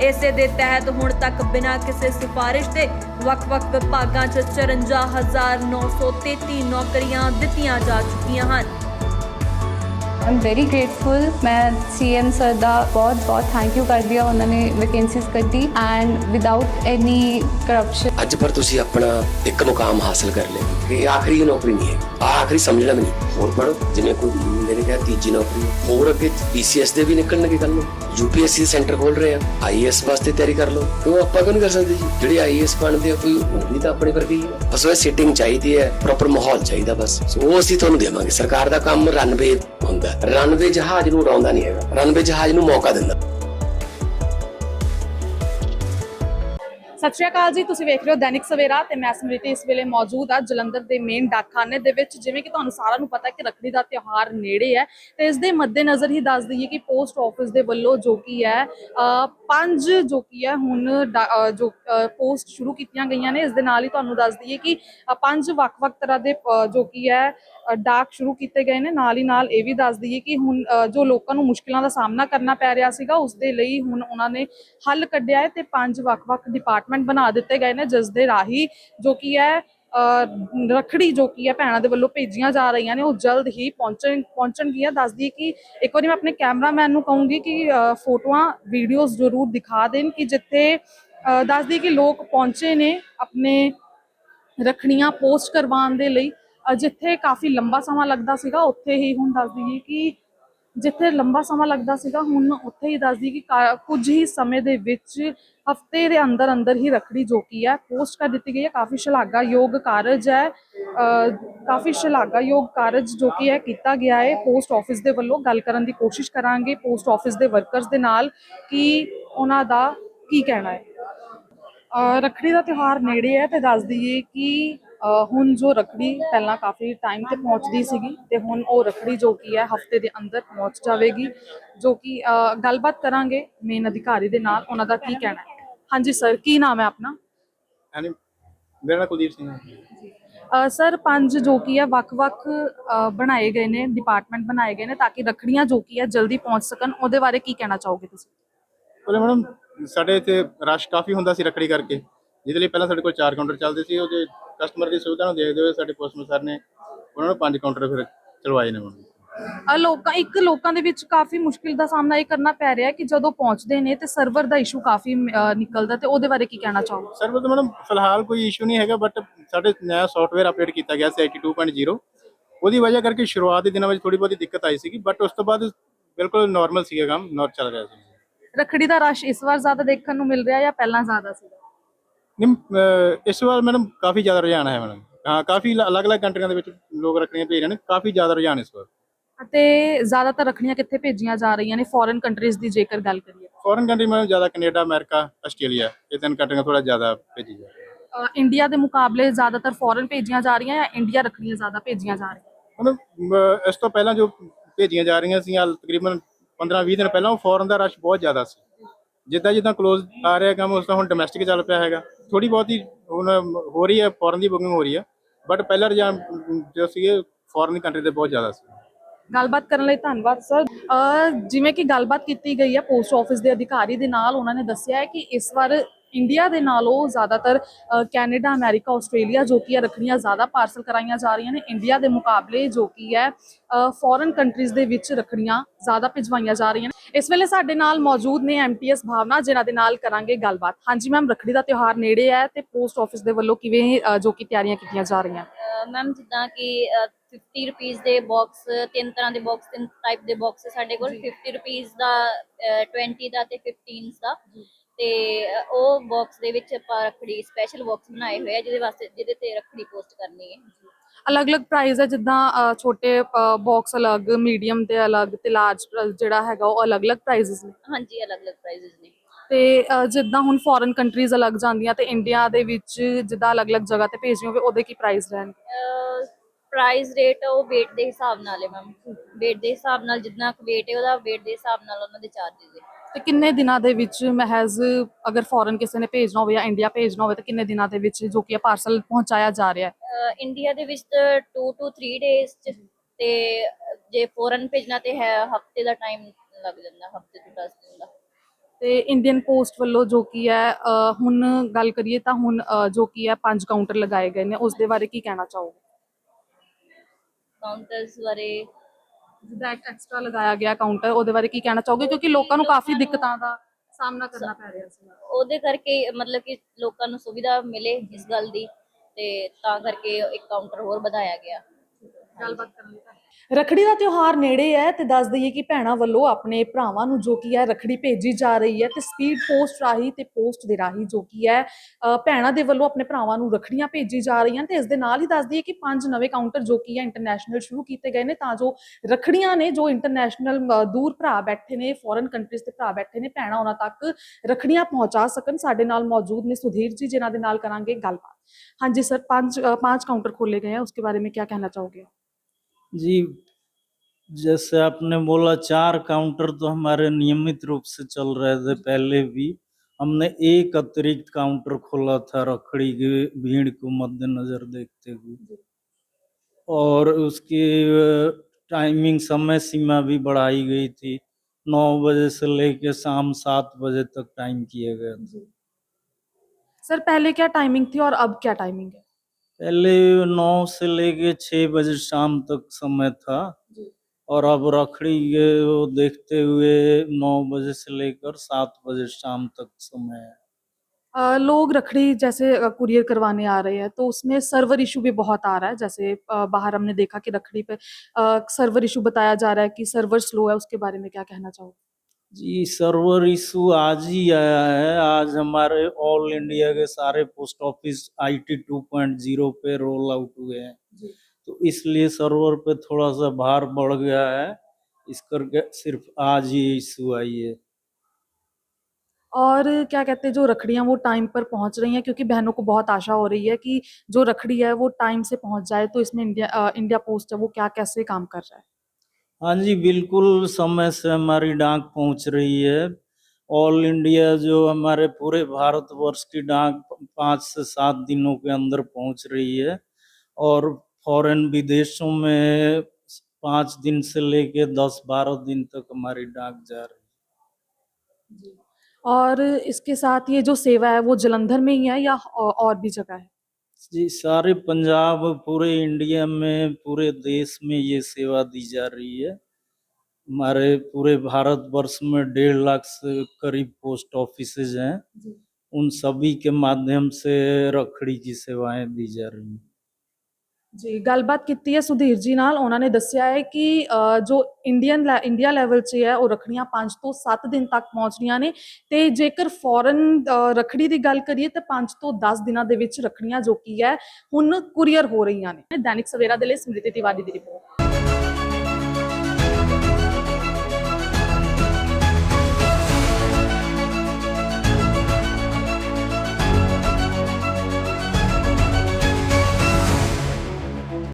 ਇਸੇ ਦੇ ਤਹਿਤ ਹੁਣ ਤੱਕ ਬਿਨਾਂ ਕਿਸੇ ਸਿਫਾਰਿਸ਼ ਦੇ ਵੱਖ-ਵੱਖ ਵਿਭਾਗਾਂ 'ਚ 54933 ਨੌਕਰੀਆਂ ਦਿੱਤੀਆਂ ਜਾ ਚੁੱਕੀਆਂ ਹਨ। ਆਮ ਵੈਰੀ ਗ੍ਰੇਟਫੁਲ ਮੈਂ ਸੀਐਮ ਸਰ ਦਾ ਬਹੁਤ ਬਹੁਤ ਥੈਂਕ ਯੂ ਕਰਦੀ ਹਾਂ, ਉਹਨਾਂ ਨੇ ਵੈਕੈਂਸੀਜ਼ ਕੱਢੀ ਐਂਡ ਵਿਦਆਊਟ ਐਨੀ ਕਰਪਸ਼ਨ ਅੱਜ ਪਰ ਤੁਸੀਂ ਆਪਣਾ ਇੱਕ ਮੁਕਾਮ ਹਾਸਲ ਕਰ ਲਿਆ। ਇਹ ਆਖਰੀ ਨੌਕਰੀ ਨਹੀਂ ਹੈ। ਆਖਰੀ ਸਮਝਣਾ ਵੀ ਨਹੀਂ ਹੋਰ ਪੜੋ ਜਿਵੇਂ ਕੋਈ ਮੇਰੇ ਕਿਹਾ ਤੀਜੀ ਨੌਕਰੀ। ਹੋਰ ਅੱਗੇ ਪੀਸੀਐਸ ਦੇ ਵੀ ਨਿਕਲਣਗੇ ਕੱਲ ਨੂੰ। ਯੂਪੀਐਸਸੀ ਸੈਂਟਰ ਖੋਲ ਰਹੇ ਆ। ਆਈਐਸ ਵਾਸਤੇ ਤਿਆਰੀ ਕਰ ਲਓ। ਕਿਉਂ ਆਪਾਂ ਕਿਉਂ ਨਹੀਂ ਕਰ ਸਕਦੇ ਜੀ? ਜਿਹੜੇ ਆਈਐਸ ਬਣਦੇ ਆ, ਕੋਈ ਉਹ ਵੀ ਤਾਂ ਆਪਣੇ ਵਰਗੇ ਹੀ ਬਸ ਉਹ ਸਿਟਿੰਗ ਚਾਹੀਦੀ ਹੈ। ਪ੍ਰੋਪਰ ਮਾਹੌਲ ਚਾਹੀਦਾ ਬਸ। ਸੋ ਉਹ ਅਸੀਂ ਤੁਹਾਨੂੰ ਦੇਵਾਂਗੇ। ਸਰਕਾਰ ਦਾ ਕੰਮ ਰਨਵੇ ਹੁੰਦਾ ਰਨਵੇ ਜਹਾਜ਼ ਨੂੰ ਉਡਾਉਂਦਾ ਨਹੀਂ ਹੈਗਾ। ਰਨਵੇ ਜਹਾਜ਼ ਨੂੰ ਮੌਕਾ ਦਿੰਦਾ। ਸਤਿ ਸ਼੍ਰੀ ਅਕਾਲ ਜੀ, ਤੁਸੀਂ ਵੇਖ ਰਹੇ ਹੋ ਦੈਨਿਕ ਸਵੇਰਾ ਤੇ ਮੈਂ ਸਮ੍ਰਿਤੀ ਇਸ ਵੇਲੇ ਮੌਜੂਦ ਆ ਜਲੰਧਰ ਦੇ ਮੇਨ ਡਾਕਖਾਨੇ ਦੇ ਵਿੱਚ, ਜਿਵੇਂ ਕਿ ਤੁਹਾਨੂੰ ਸਾਰਿਆਂ ਨੂੰ ਪਤਾ ਕਿ ਰੱਖੜੀ ਦਾ ਤਿਉਹਾਰ ਨੇੜੇ ਹੈ ਤੇ ਇਸ ਦੇ ਮੱਦੇਨਜ਼ਰ ਹੀ ਦੱਸ ਦਈਏ ਕਿ ਪੋਸਟ ਆਫਿਸ ਦੇ ਵੱਲੋਂ ਜੋ ਕੀ ਹੈ ਪੰਜ ਜੋ ਕੀ ਹੈ ਹੁਣ ਜੋ ਪੋਸਟ ਸ਼ੁਰੂ ਕੀਤੀਆਂ ਗਈਆਂ ਨੇ। ਇਸ ਦੇ ਨਾਲ ਹੀ ਤੁਹਾਨੂੰ ਦੱਸ ਦਈਏ ਕਿ ਪੰਜ ਵੱਖ-ਵੱਖ ਤਰ੍ਹਾਂ ਦੇ ਜੋ ਕੀ ਹੈ ਡਾਕ ਸ਼ੁਰੂ ਕੀਤੇ ਗਏ ਨੇ ਨਾਲ ਹੀ ਨਾਲ ਇਹ ਵੀ ਦੱਸ ਦਈਏ ਕਿ ਹੁਣ ਜੋ ਲੋਕਾਂ ਨੂੰ ਮੁਸ਼ਕਿਲਾਂ ਦਾ ਸਾਹਮਣਾ ਕਰਨਾ ਪੈ ਰਿਹਾ ਸੀਗਾ ਉਸ ਦੇ ਲਈ ਹੁਣ ਉਹਨਾਂ ਨੇ ਹੱਲ ਕੱਢਿਆ ਹੈ ਤੇ ਪੰਜ ਵੱਖ-ਵੱਖ ਡਿਪਾਰਟਮੈਂਟ ਬਣਾ ਦਿੱਤੇ ਗਏ ਨੇ ਜਿਸ ਦੇ ਰਾਹੀਂ ਜੋ ਕੀ ਹੈ ਅ, ਰੱਖੜੀ ਜੋ ਕੀ ਹੈ ਭੈਣਾਂ ਦੇ ਵੱਲੋਂ ਭੇਜੀਆਂ ਜਾ ਰਹੀਆਂ ਨੇ ਉਹ ਜਲਦ ਹੀ ਪਹੁੰਚਣ ਪਹੁੰਚਣਗੀਆਂ। ਦੱਸਦੀ ਕਿ ਇੱਕ ਵਾਰੀ ਮੈਂ ਆਪਣੇ ਕੈਮਰਾਮੈਨ ਨੂੰ ਕਹੂੰਗੀ ਕਿ ਫੋਟੋਆਂ ਵੀਡੀਓਜ਼ ਜ਼ਰੂਰ ਦਿਖਾ ਦੇਣ ਕਿ ਜਿੱਥੇ ਦੱਸਦੀ ਕਿ ਲੋਕ ਪਹੁੰਚੇ ਨੇ ਆਪਣੇ ਰੱਖੜੀਆਂ ਪੋਸਟ ਕਰਵਾਉਣ ਦੇ ਲਈ। ਜਿੱਥੇ ਕਾਫੀ ਲੰਬਾ ਸਮਾਂ ਲੱਗਦਾ ਸੀਗਾ ਉੱਥੇ ਹੀ ਹੁਣ ਦੱਸ ਦਈਏ ਕਿ ਜਿੱਥੇ ਲੰਬਾ ਸਮਾਂ ਲੱਗਦਾ ਸੀਗਾ ਹੁਣ ਉੱਥੇ ਹੀ ਦੱਸ ਦਈਏ ਕਿ ਕਾ- ਕੁਝ ਹੀ ਸਮੇਂ ਦੇ ਵਿੱਚ ਹਫ਼ਤੇ ਦੇ ਅੰਦਰ ਅੰਦਰ ਹੀ ਰੱਖੜੀ ਜੋ ਕੀ ਹੈ ਪੋਸਟ ਕਰ ਦਿੱਤੀ ਗਈ ਹੈ। ਕਾਫੀ ਸ਼ਲਾਘਾਯੋਗ ਕਾਰਜ ਹੈ ਕਾਫੀ ਸ਼ਲਾਘਾਯੋਗ ਕਾਰਜ ਜੋ ਕੀ ਹੈ ਕੀਤਾ ਗਿਆ ਹੈ। ਪੋਸਟ ਆਫਿਸ ਦੇ ਵੱਲੋਂ ਗੱਲ ਕਰਨ ਦੀ ਕੋਸ਼ਿਸ਼ ਕਰਾਂਗੇ ਪੋਸਟ ਆਫਿਸ ਦੇ ਵਰਕਰਸ ਦੇ ਨਾਲ ਕਿ ਉਹਨਾਂ ਦਾ ਕੀ ਕਹਿਣਾ ਹੈ। ਅ, ਰੱਖੜੀ ਦਾ ਤਿਉਹਾਰ ਨੇੜੇ ਹੈ ਤੇ ਦੱਸ ਦਈਏ ਕਿ ਹੁਣ ਜੋ ਰੱਖੜੀ ਪਹਿਲਾਂ ਕਾਫੀ ਟਾਈਮ ਤੇ ਪਹੁੰਚਦੀ ਸੀਗੀ ਤੇ ਹੁਣ ਉਹ ਰੱਖੜੀ ਜੋ ਕੀ ਹੈ ਹਫ਼ਤੇ ਦੇ ਅੰਦਰ ਪਹੁੰਚ ਜਾਵੇਗੀ ਜੋ ਕਿ ਗੱਲਬਾਤ ਕਰਾਂਗੇ ਮੇਨ ਅਧਿਕਾਰੀ ਦੇ ਨਾਲ ਉਹਨਾਂ ਦਾ ਕੀ ਕਹਿਣਾ ਹੈ। ਹਾਂਜੀ ਸਰ ਕੀ ਨਾਮ ਹੈ ਆਪਣਾ? ਮੇਰਾ ਨਾਮ ਕੁਲਦੀਪ ਸਿੰਘ ਹੈ। ਅ, ਸਰ ਪੰਜ ਜੋ ਕੀ ਹੈ ਵੱਖ-ਵੱਖ ਬਣਾਏ ਗਏ ਨੇ ਡਿਪਾਰਟਮੈਂਟ ਬਣਾਏ ਗਏ ਨੇ ਤਾਂ ਕਿ ਰੱਖੜੀਆਂ ਜੋ ਕੀ ਹੈ ਜਲਦੀ ਪਹੁੰਚ ਸਕਣ। ਉਹਦੇ ਬਾਰੇ ਕੀ ਕਹਿਣਾ ਚਾਹੋਗੇ ਤੁਸੀਂ? ਬੋਲੇ ਮੈਡਮ ਸਾਡੇ ਇੱਥੇ ਰਸ਼ ਕਾਫੀ ਹੁੰਦਾ ਸੀ ਰੱਖੜੀ ਕਰਕੇ। ਜਿਹਦੇ ਲਈ ਪਹਿਲਾਂ ਸਾਡੇ ਕੋਲ ਚਾਰ ਕਾਊਂਟਰ ਚੱਲਦੇ ਸੀ ਉਹਦੇ ਕਸਟਮਰ ਦੀ ਸੁਵਿਧਾ ਨੂੰ ਦੇਖਦੇ ਹੋਏ ਸਾਡੇ ਪੋਸਟਮੈਨ ਸਰ ਨੇ ਉਹਨਾਂ ਨੂੰ ਪੰਜ ਕਾਊਂਟਰ ਫਿਰ ਚਲਵਾਏ ਨੇ ਮੈਡਮ ਅ, ਲੋਕਾਂ ਇੱਕ ਲੋਕਾਂ ਦੇ ਵਿੱਚ ਕਾਫੀ ਮੁਸ਼ਕਿਲ ਦਾ ਸਾਹਮਣਾ ਇਹ ਕਰਨਾ ਪੈ ਰਿਹਾ ਹੈ ਕਿ ਜਦੋਂ ਪਹੁੰਚਦੇ ਨੇ ਤੇ ਸਰਵਰ ਦਾ ਇਸ਼ੂ ਕਾਫੀ ਅ, ਨਿਕਲਦਾ ਤੇ ਉਹਦੇ ਬਾਰੇ ਕੀ ਕਹਿਣਾ ਚਾਹੋਗੇ? ਸਰ ਤਾਂ ਮੈਡਮ ਫਿਲਹਾਲ ਕੋਈ ਇਸ਼ੂ ਨਹੀਂ ਹੈਗਾ ਬਟ ਸਾਡੇ ਨਵਾਂ ਸੌਫਟਵੇਅਰ ਅਪਡੇਟ ਕੀਤਾ ਗਿਆ ਸੀ 82.0 ਉਹਦੀ ਵਜ੍ਹਾ ਕਰਕੇ ਸ਼ੁਰੂਆਤ ਦੇ ਦਿਨਾਂ ਵਿੱਚ ਥੋੜੀ ਬਹੁਤੀ ਦਿੱਕਤ ਆਈ ਸੀਗੀ ਬਟ ਉਸ ਤੋਂ ਬਾਅਦ ਬਿਲਕੁਲ ਨਾਰਮਲ ਸੀਗਾ ਕੰਮ ਨਾਰਮਲ ਚੱਲ ਰਿਹਾ ਸੀ। ਰੱਖੜੀ ਦਾ ਰਸ਼ ਇਸ ਵਾਰ ਜ਼ਿਆਦਾ ਦੇਖਣ ਨੂੰ ਮਿਲ ਰਿਹਾ ਜਾਂ ਪਹਿਲਾਂ ਜ਼ਿਆਦਾ ਸੀਗਾ? ਨਹੀਂ ਇਸ ਵਾਰ ਮੈਡਮ ਕਾਫੀ ਜ਼ਿਆਦਾ ਰੁਝਾਨ ਹੈ ਮੈਡਮ ਹਾਂ ਕਾਫੀ ਅਲੱਗ-ਅਲੱਗ ਕੰਟਰੀਆਂ ਦੇ ਵਿੱਚ ਲੋਕ ਰੱਖੜੀਆਂ ਭੇਜ ਰਹੇ ਨੇ ਕਾਫੀ ਜ਼ਿਆਦਾ ਰੁਝਾਨ ਇਸ ਵਾਰ। ਅਤੇ ਜ਼ਿਆਦਾਤਰ ਰੱਖੜੀਆਂ ਕਿੱਥੇ ਭੇਜੀਆਂ ਜਾ ਰਹੀਆਂ ਨੇ? ਫੋਰਨ ਕੰਟਰੀਜ਼ ਦੀ ਜੇਕਰ ਗੱਲ ਕਰੀਏ। ਫੋਰਨ ਕੰਟਰੀ ਮੈਡਮ ਜ਼ਿਆਦਾ ਕੈਨੇਡਾ ਅਮਰੀਕਾ ਆਸਟ੍ਰੇਲੀਆ ਇਹ ਤਿੰਨ ਕੰਟਰੀਆਂ ਥੋੜਾ ਜ਼ਿਆਦਾ ਭੇਜੀ ਜਾ ਰਹੀ ਇੰਡੀਆ ਦੇ ਮੁਕਾਬਲੇ ਜ਼ਿਆਦਾਤਰ ਫੋਰਨ ਭੇਜੀਆਂ ਜਾ ਰਹੀਆਂ ਜਾਂ ਇੰਡੀਆ ਰੱਖੜੀਆਂ ਜ਼ਿਆਦਾ ਭੇਜੀਆਂ ਜਾ ਰਹੀਆਂ? ਅਹ, ਇਸ ਤੋਂ ਪਹਿਲਾਂ ਜੋ ਭੇਜੀਆਂ ਜਾ ਰਹੀਆਂ ਸੀ ਤਕਰੀਬਨ 15-20 ਦਿਨ ਪਹਿਲਾਂ ਉਹ ਫੋਰਨ ਦਾ ਰਸ਼ ਬਹੁਤ ਜ਼ਿਆਦਾ ਸੀ। ਜਿੱਦਾਂ ਜਿੱਦਾਂ ਕਲੋਜ਼ ਆ ਰਿਹਾ ਕੰਮ, ਉਸ ਦਾ ਹੁਣ ਡੋਮੈਸਟਿਕ ਚੱਲ ਪਿਆ ਹੈਗਾ। ਥੋੜੀ ਬਹੁਤੀ ਹੁਣ ਹੋ ਰਹੀ ਹੈ ਫੋਰਨ ਦੀ ਬੁਕਿੰਗ ਹੋ ਰਹੀ ਹੈ। ਬਟ ਪਹਿਲਾਂ ਰੁਝਾਨ ਜੋ ਸੀਗੇ ਫੋਰਨ ਕੰਟਰੀ ਦੇ ਬਹੁਤ ਜ਼ਿਆਦਾ ਸੀ। ਗੱਲਬਾਤ ਕਰਨ ਲਈ ਧੰਨਵਾਦ ਸਰ ਜਿਵੇਂ ਕਿ ਗੱਲਬਾਤ ਕੀਤੀ ਗਈ ਹੈ ਪੋਸਟ ਆਫਿਸ ਦੇ ਅਧਿਕਾਰੀ ਦੇ ਨਾਲ ਉਹਨਾਂ ਨੇ ਦੱਸਿਆ ਹੈ ਕਿ ਇਸ ਵਾਰ ਇੰਡੀਆ ਦੇ ਨਾਲੋਂ ਜ਼ਿਆਦਾਤਰ ਕੈਨੇਡਾ ਅਮਰੀਕਾ ਆਸਟ੍ਰੇਲੀਆ ਜੋ ਕੀ ਰੱਖੜੀਆਂ ਜ਼ਿਆਦਾ ਪਾਰਸਲ ਕਰਾਈਆਂ ਜਾ ਰਹੀਆਂ ਨੇ ਇੰਡੀਆ ਦੇ ਮੁਕਾਬਲੇ ਜੋ ਕੀ ਹੈ ਫੋਰਨ ਕੰਟਰੀਜ਼ ਦੇ ਵਿੱਚ ਰੱਖੜੀਆਂ ਜ਼ਿਆਦਾ ਭਿਜਵਾਈਆਂ ਜਾ ਰਹੀਆਂ ਨੇ। ਇਸ ਵੇਲੇ ਸਾਡੇ ਨਾਲ ਮੌਜੂਦ ਨੇ ਐਮਟੀਐਸ ਭਾਵਨਾ ਜਿਨ੍ਹਾਂ ਦੇ ਨਾਲ ਕਰਾਂਗੇ ਗੱਲਬਾਤ। ਹਾਂਜੀ ਮੈਮ ਰੱਖੜੀ ਦਾ ਤਿਉਹਾਰ ਨੇੜੇ ਹੈ ਤੇ ਪੋਸਟ ਆਫਿਸ ਦੇ ਵੱਲੋਂ ਕਿਵੇਂ ਜੋ ਕਿ ਤਿਆਰੀਆਂ ਕੀਤੀਆਂ ਜਾ ਰਹੀਆਂ? ਮੈਮ ਜਿੱਦਾਂ ਕਿ ਅ, 50 ਰੁਪੀਸ ਦੇ ਬਾਕਸ ਤਿੰਨ ਤਰ੍ਹਾਂ ਦੇ ਬਾਕਸ ਤਿੰਨ ਟਾਈਪ ਦੇ ਬਾਕਸ ਸਾਡੇ ਕੋਲ। 50 ਰੁਪੀਸ ਦਾ ਅ, 20 ਦਾ ਤੇ 15 ਦਾ। ਤੇ ਉਹ ਬਾਕਸ ਦੇ ਵਿੱਚ ਆਪਾਂ ਰੱਖੜੀ ਸਪੈਸ਼ਲ ਬਾਕਸ ਬਣਾਏ ਹੋਏ ਆ ਜਿਹਦੇ ਵਾਸਤੇ ਜਿਹਦੇ ਤੇ ਰੱਖੜੀ ਪੋਸਟ ਕਰਨੀ ਹੈ। ਅਲੱਗ-ਅਲੱਗ ਪ੍ਰਾਈਸ ਹੈ ਜਿੱਦਾਂ ਛੋਟੇ ਬਾਕਸ ਅਲੱਗ ਮੀਡੀਅਮ ਤੇ ਅਲੱਗ ਤੇ ਲਾਰਜ ਜਿਹੜਾ ਹੈਗਾ ਉਹ ਅਲੱਗ-ਅਲੱਗ ਪ੍ਰਾਈਸਸ ਨੇ। ਹਾਂਜੀ ਅਲੱਗ-ਅਲੱਗ ਪ੍ਰਾਈਸਸ ਨੇ। ਤੇ ਜਿੱਦਾਂ ਹੁਣ ਫੋਰਨ ਕੰਟਰੀਜ਼ ਅਲੱਗ ਜਾਂਦੀਆਂ ਤੇ ਇੰਡੀਆ ਦੇ ਵਿੱਚ ਜਿੱਦਾਂ ਅਲੱਗ-ਅਲੱਗ ਜਗ੍ਹਾ ਤੇ ਭੇਜਣੀ ਹੋਵੇ ਉਹਦੇ ਕੀ ਪ੍ਰਾਈਸ ਰਹਿਣਗੇ ਪ੍ਰਾਈਸ ਰੇਟ ਉਹ weight ਦੇ ਹਿਸਾਬ ਨਾਲ ਹੈ ਮੈਮ weight ਦੇ ਹਿਸਾਬ ਨਾਲ ਜਿੰਨਾ ਕੁ weight ਹੈ ਉਹਦਾ weight ਦੇ ਹਿਸਾਬ ਨਾਲ ਉਹਨਾਂ ਦੇ ਚਾਰजेस ਹੈ ਤੇ ਕਿੰਨੇ ਦਿਨਾਂ ਦੇ ਵਿੱਚ ਮਹਿਜ਼ ਅਗਰ ਫੋਰਨ ਕਿਸੇ ਨੇ ਭੇਜਣਾ ਹੋਵੇ ਜਾਂ ਇੰਡੀਆ ਭੇਜਣਾ ਹੋਵੇ ਤਾਂ ਕਿੰਨੇ ਦਿਨਾਂ ਦੇ ਵਿੱਚ ਜੋ ਕਿ ਇਹ ਪਾਰਸਲ ਪਹੁੰਚਾਇਆ ਜਾ ਰਿਹਾ ਹੈ? ਇੰਡੀਆ ਦੇ ਵਿੱਚ 2 ਟੂ 3 ਡੇਜ਼ ਚ ਤੇ ਜੇ ਫੋਰਨ ਭੇਜਣਾ ਤੇ ਹੈ ਹਫ਼ਤੇ ਦਾ ਟਾਈਮ ਲੱਗ ਜਾਂਦਾ ਹਫ਼ਤੇ ਤੋਂ 10 ਦਿਨ ਦਾ। ਤੇ ਇੰਡੀਅਨ ਪੋਸਟ ਵੱਲੋਂ ਜੋ ਕੀ ਹੈ ਅ, ਹੁਣ ਗੱਲ ਕਰੀਏ ਤਾਂ ਹੁਣ ਅ, ਜੋ ਕੀ ਹੈ ਪੰਜ ਕਾਊਂਟਰ ਲਗਾਏ ਗਏ ਨੇ। ਉਸ ਦੇ ਬਾਰੇ ਕੀ ਕਹਿਣਾ ਚਾਹੋਗੇ? ਕਾਊਂਟਰਸ ਬਾਰੇ ਜਿੱਦਾਂ ਐਕਸਟਰਾ ਲਗਾਇਆ ਗਿਆ ਕਾਊਂਟਰ ਉਹਦੇ ਬਾਰੇ ਕੀ ਕਹਿਣਾ ਚਾਹੋਗੇ? ਕਿਉਂਕਿ ਲੋਕਾਂ ਨੂੰ ਕਾਫੀ ਦਿੱਕਤਾਂ ਦਾ ਸਾਹਮਣਾ ਕਰਨਾ ਪੈ ਰਿਹਾ ਸੀ। ਉਹਦੇ ਕਰਕੇ ਮਤਲਬ ਕਿ ਲੋਕਾਂ ਨੂੰ ਸੁਵਿਧਾ ਮਿਲੇ ਇਸ ਗੱਲ ਦੀ ਤੇ ਤਾਂ ਕਰਕੇ ਇੱਕ ਕਾਊਂਟਰ ਹੋਰ ਵਧਾਇਆ ਗਿਆ। ਗੱਲਬਾਤ ਕਰਨ ਲਈ ਰਖੜੀ ਦਾ ਤਿਉਹਾਰ ਨੇੜੇ ਹੈ ਤੇ ਦੱਸ ਦਈਏ ਕਿ ਭੈਣਾ ਵੱਲੋਂ ਆਪਣੇ ਭਰਾਵਾਂ ਨੂੰ ਜੋ ਕੀ ਹੈ, ਰਖੜੀ ਭੇਜੀ ਜਾ ਰਹੀ ਹੈ ਤੇ ਸਪੀਡ ਪੋਸਟ ਰਾਹੀਂ ਤੇ ਪੋਸਟ ਦੇ ਰਾਹੀਂ ਜੋ ਕੀ ਹੈ ਭੈਣਾ ਦੇ ਵੱਲੋਂ ਆਪਣੇ ਭਰਾਵਾਂ ਨੂੰ ਰਖੜੀਆਂ ਭੇਜੀ ਜਾ ਰਹੀਆਂ ਤੇ ਇਸ ਦੇ ਨਾਲ ਹੀ ਦੱਸ ਦਈਏ ਕਿ ਪੰਜ ਨਵੇਂ ਕਾਊਂਟਰ ਜੋ ਕੀ ਹੈ ਇੰਟਰਨੈਸ਼ਨਲ ਸ਼ੁਰੂ ਕੀਤੇ ਗਏ ਨੇ ਤਾਂ ਜੋ ਰਖੜੀਆਂ ਨੇ ਜੋ ਇੰਟਰਨੈਸ਼ਨਲ ਦੂਰ ਭਰਾ ਬੈਠੇ ਨੇ ਫੋਰਨ ਕੰਟਰੀਜ਼ ਦੇ ਭਰਾ ਬੈਠੇ ਨੇ, ਭੈਣਾ ਉਹਨਾਂ ਤੱਕ ਰਖੜੀਆਂ ਪਹੁੰਚਾ ਸਕਣ। ਸਾਡੇ ਨਾਲ ਮੌਜੂਦ ਨੇ ਸੁਧੀਰ ਜੀ, ਜਿਨ੍ਹਾਂ ਦੇ ਨਾਲ ਕਰਾਂਗੇ ਗੱਲਬਾਤ। ਹਾਂਜੀ, ਸਰ, ਪੰਜ ਪੰਜ ਕਾਊਂਟਰ ਖੋਲੇ ਗਏ ਆ ਉਸਕੇ ਬਾਰੇ ਮੈਂ ਕੀ ਕਹਿਣਾ ਚਾਹੋਗੇ? जी जैसे आपने बोला चार काउंटर तो हमारे नियमित रूप से चल रहे थे पहले भी। हमने एक अतिरिक्त काउंटर खोला था रखड़ी की भीड़ को मद्देनजर देखते हुए। और उसकी टाइमिंग समय सीमा भी बढ़ाई गई थी। नौ बजे से लेके शाम सात बजे तक टाइम किया गया था। सर पहले क्या टाइमिंग थी और अब क्या टाइमिंग है? पहले नौ से लेके छः बजे शाम तक समय था। और अब रखड़ी के वो देखते हुए नौ बजे से लेकर सात बजे शाम तक समय है। अ, लोग रखड़ी जैसे कुरियर करवाने आ रहे हैं तो उसमें सर्वर इशू भी बहुत आ रहा है। जैसे अ, बाहर हमने देखा कि रखड़ी पे सर्वर इशू बताया जा रहा है कि सर्वर स्लो है उसके बारे में क्या कहना चाहोगे? जी सर्वर इशू आज ही आया है। आज हमारे ऑल इंडिया के सारे पोस्ट ऑफ़िस आईटी 2.0 पे रोल आउट हुए हैं। तो इसलिए सर्वर पे थोड़ा सा भार बढ़ गया है। इस करके सिर्फ़ आज ही इशू आई है। और क्या कहते हैं जो रखड़ियाँ वो टाइम पर पहुँच रही हैं क्योंकि बहनों को बहुत आशा हो रही है कि जो रखड़ी है वो टाइम से पहुँच जाए तो इसमें इंडिया अ, इंडिया पोस्ट है वो क्या कैसे काम कर रहा है? हाँ जी, बिल्कुल समय से हमारी डाक पहुँच रही है। ऑल इंडिया जो हमारे पूरे भारतवर्ष की डाक पाँच से सात दिनों के अंदर पहुँच रही है और फॉरेन विदेशों में पाँच दिन से लेके दस बारह दिन तक हमारी डाक जा रही है। और इसके साथ ये जो सेवा है, वो जलंधर में ही है या और भी जगह है? जी सारे पंजाब पूरे इंडिया में पूरे देश में ये सेवा दी जा रही है। हमारे पूरे भारतवर्ष में डेढ़ लाख से करीब पोस्ट ऑफ़िस हैं। उन सभी के माध्यम से रखड़ी की सेवाएँ दी जा रही हैं। ਜੀ, ਗੱਲਬਾਤ ਕੀਤੀ ਹੈ ਸੁਧੀਰ ਜੀ ਨਾਲ। ਉਹਨਾਂ ਨੇ ਦੱਸਿਆ ਹੈ ਕਿ ਜੋ ਇੰਡੀਅਨ ਲੈ- ਇੰਡੀਆ ਲੈਵਲ 'ਚ ਹੈ ਉਹ ਰੱਖੜੀਆਂ 5 ਤੋਂ 7 ਦਿਨ ਤੱਕ ਪਹੁੰਚਣੀਆਂ ਨੇ। ਤੇ ਜੇਕਰ ਫੋਰਨ ਰੱਖੜੀ ਦੀ ਗੱਲ ਕਰੀਏ ਤਾਂ 5 ਤੋਂ 10 ਦਿਨਾਂ ਦੇ ਵਿੱਚ ਰੱਖੜੀਆਂ ਜੋ ਕੀ ਹੈ, ਹੁਣ ਕੁਰੀਅਰ ਹੋ ਰਹੀਆਂ ਨੇ। ਦੈਨਿਕ ਸਵੇਰਾ ਦੇ ਲਈ ਸਮ੍ਰਿਤੀ ਤਿਵਾਰੀ ਦੀ ਰਿਪੋਰਟ